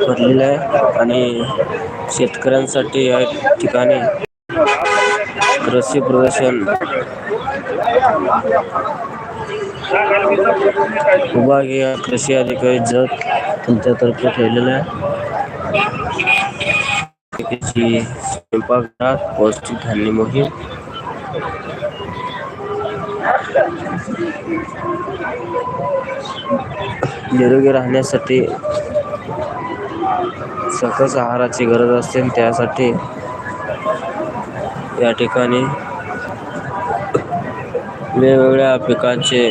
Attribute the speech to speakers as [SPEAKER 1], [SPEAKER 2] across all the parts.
[SPEAKER 1] भरलेलं आहे आणि शेतकऱ्यांसाठी या ठिकाणी कृषी प्रदर्शन विभागीय कृषी अधिकारी जग त्यांच्यातर्फे ठेवलेलं आहे. स्वयंपाकघरात पौष्टिक धान्य मोहीम. निरोगी राहण्यासाठी सकस आहाराची गरज असते त्यासाठी या ठिकाणी वेगवेगळ्या पिकांचे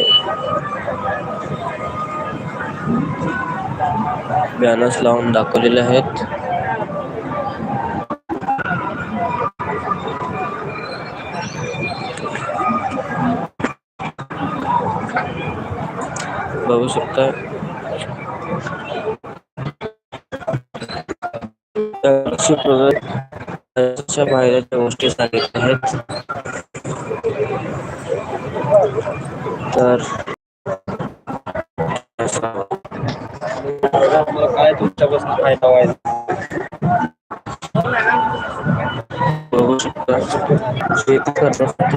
[SPEAKER 1] बॅनर्स लावून दाखवलेले आहेत. बघू शकता. कृषी प्रगतच्या बाहेरच्या गोष्टी सांगितल्या आहेत तर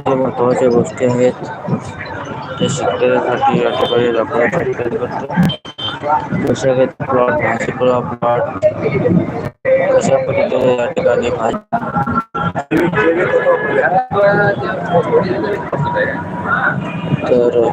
[SPEAKER 1] महत्वाच्या गोष्टी आहेत त्या शेतकऱ्यासाठी या ठिकाणी bisa kita plot masih belum plot bisa begitu terus.